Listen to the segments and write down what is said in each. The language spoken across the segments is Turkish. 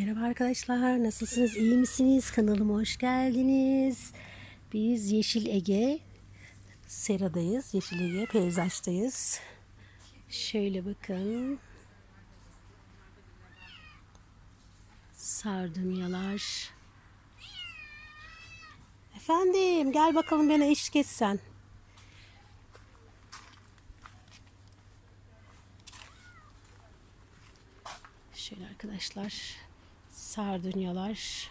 Merhaba arkadaşlar, nasılsınız? İyi misiniz? Kanalıma hoş geldiniz. Biz Yeşil Ege Sera'dayız. Yeşil Ege peyzajdayız. Şöyle bakın. Sardunyalar. Efendim, gel bakalım bana eşlik etsen. Şöyle arkadaşlar. Sardunyalar.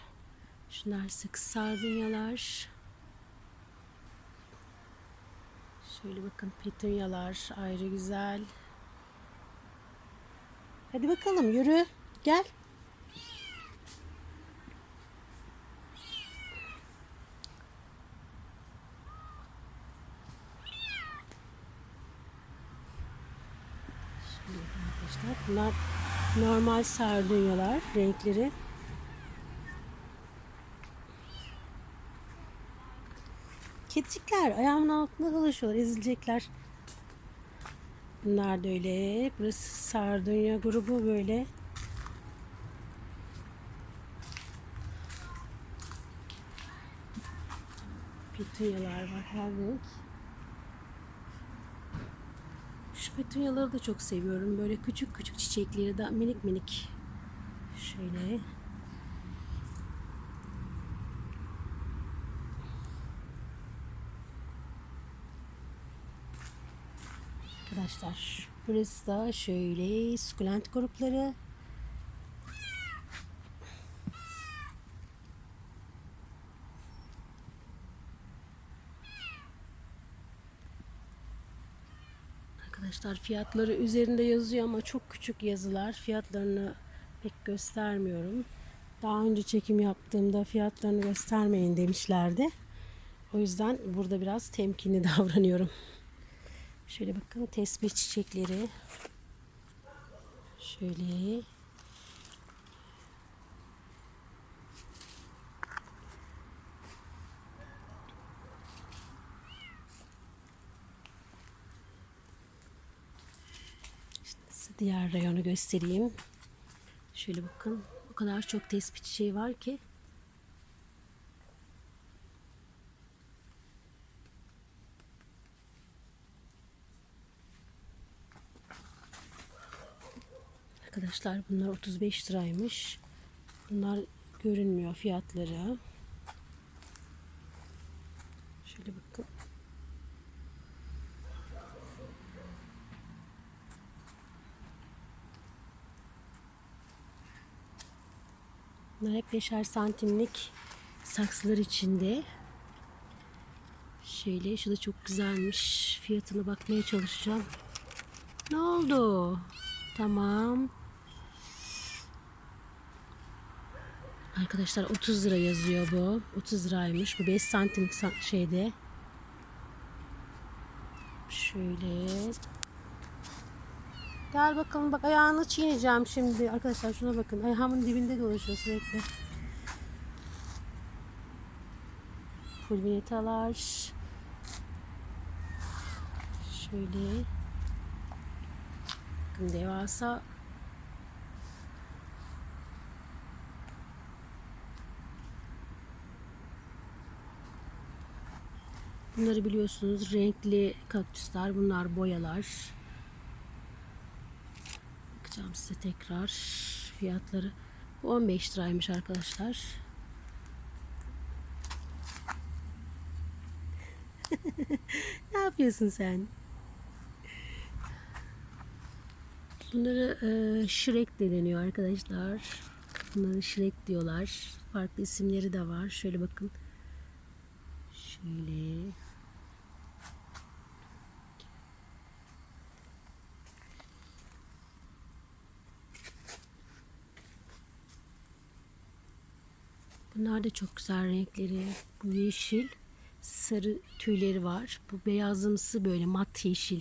Şunlar sık sardunyalar. Şöyle bakın petunyalar ayrı güzel. Hadi bakalım yürü. Gel. Şöyle arkadaşlar. Bunlar normal sardunyalar renkleri. Kedicikler ayağımın altında dolaşıyorlar, ezilecekler. Bunlar da öyle. Burası sardunya grubu böyle. Petunyalar var her renk. Petunyaları da çok seviyorum. Böyle küçük küçük çiçekleri de minik minik. Şöyle. Arkadaşlar burası da şöyle sukulent grupları. Arkadaşlar fiyatları üzerinde yazıyor ama çok küçük yazılar. Fiyatlarını pek göstermiyorum. Daha önce çekim yaptığımda fiyatlarını göstermeyin demişlerdi. O yüzden burada biraz temkinli davranıyorum. Şöyle bakın tesbih çiçekleri. Şöyle. İşte size diğer reyonu göstereyim. Şöyle bakın. O kadar çok tespih çiçeği var ki. Arkadaşlar bunlar 35 liraymış. Bunlar görünmüyor fiyatları. Şöyle bakın. Bunlar hep 5'er santimlik saksılar içinde. Şöyle şu da çok güzelmiş. Fiyatına bakmaya çalışacağım. Ne oldu? Tamam. Arkadaşlar 30 lira yazıyor bu. 30 liraymış. Bu 5 santimlik sa- şeyde. Şöyle. Gel bakalım bak ayağını çiğneyeceğim şimdi. Arkadaşlar şuna bakın. Ayağımın dibinde dolaşıyor sürekli. Fulvinetalar. Şöyle. Bakın devasa Bunları biliyorsunuz renkli kaktüsler. Bunlar boyalar. Bakacağım size tekrar fiyatları. Bu 15 liraymış arkadaşlar. ne yapıyorsun sen? Bunları e, Shrek de deniyor arkadaşlar. Bunları Shrek diyorlar. Farklı isimleri de var. Şöyle bakın. Şöyle. Bunlar da çok güzel renkleri. Bu yeşil, sarı tüyleri var. Bu beyazımsı böyle mat yeşil.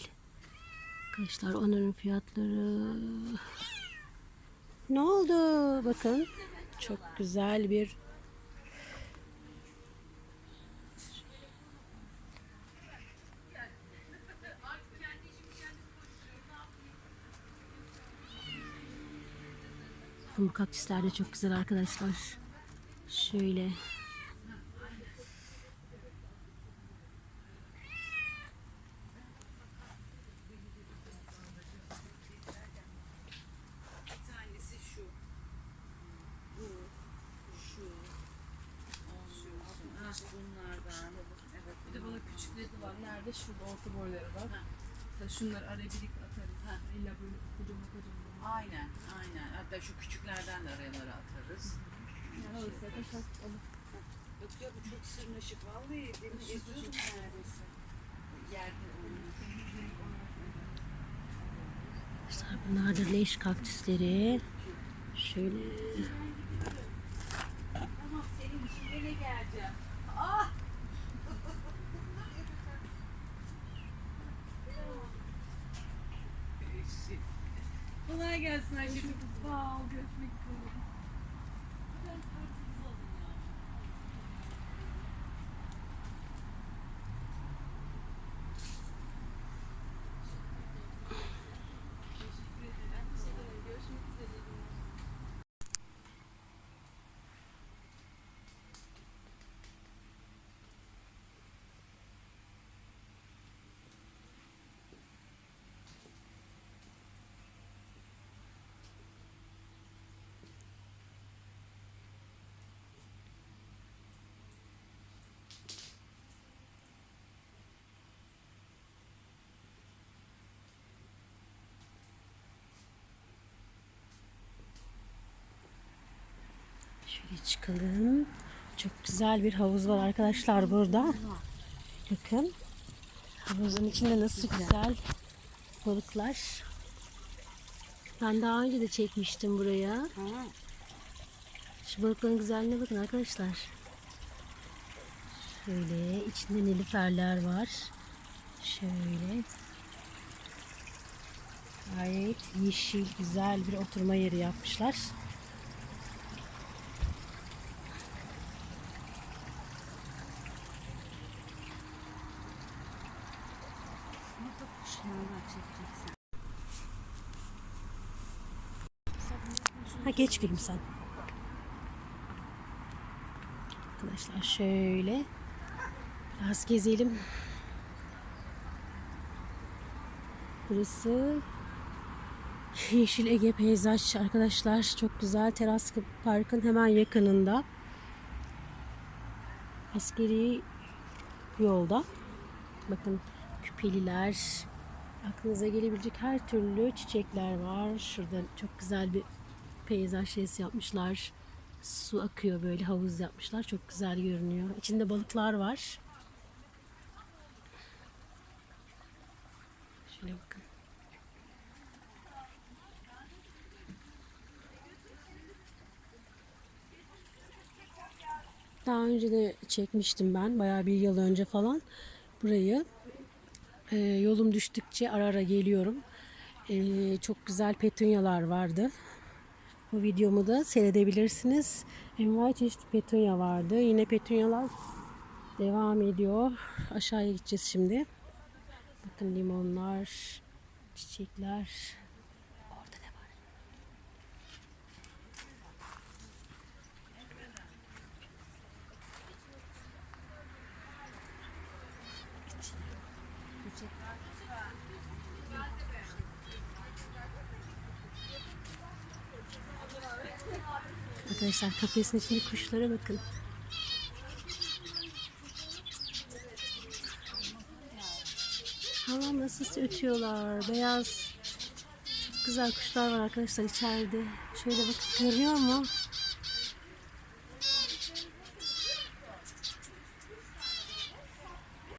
Arkadaşlar onların fiyatları ne oldu? Bakın çok güzel bir bu kaktüsler de çok güzel arkadaşlar. Şöyle. Bir. Ha, de bana küçükleri var. Nerede? Şurada orta boyları var. Mesela şunları araya birlikte atarız. Ha. İlla böyle kocaman kocaman. Aynen, aynen. Hatta şu küçüklerden de arayalara atarız. Yani Yok ya bu çok sırnaşık. Vallahi demin eziyordum neredeyse. Yerde. Arkadaşlar bunlar da leş kaktüsleri. Şöyle. Tamam senin için gene geleceğim. Ah! Kolay gelsin anneciğim. Sağ ol. Şöyle çıkalım. Çok güzel bir havuz var arkadaşlar burada. Bakın. Havuzun içinde nasıl güzel balıklar. Ben daha önce de çekmiştim buraya. Şu balıkların güzelliğine bakın arkadaşlar. Şöyle içinde nilüferler var. Şöyle. Gayet yeşil, güzel bir oturma yeri yapmışlar. Ha geç gülüm sen. Arkadaşlar şöyle biraz gezelim. Burası Yeşil Ege peyzaj arkadaşlar çok güzel teras parkın hemen yakınında. Askeri yolda. Bakın küpeliler, aklınıza gelebilecek her türlü çiçekler var. Şurada çok güzel bir peyzaj şeysi yapmışlar. Su akıyor böyle havuz yapmışlar. Çok güzel görünüyor. İçinde balıklar var. Şöyle bakın. Daha önce de çekmiştim ben. Bayağı bir yıl önce falan. Burayı. Ee, yolum düştükçe ara ara geliyorum. Ee, çok güzel petunyalar vardı. Bu videomu da seyredebilirsiniz. Envai çeşit petunya vardı. Yine petunyalar devam ediyor. Aşağıya gideceğiz şimdi. Bakın limonlar, çiçekler. Arkadaşlar kafesin içinde kuşlara bakın. Hava nasıl ötüyorlar. Beyaz. Çok güzel kuşlar var arkadaşlar içeride. Şöyle bakın görüyor mu?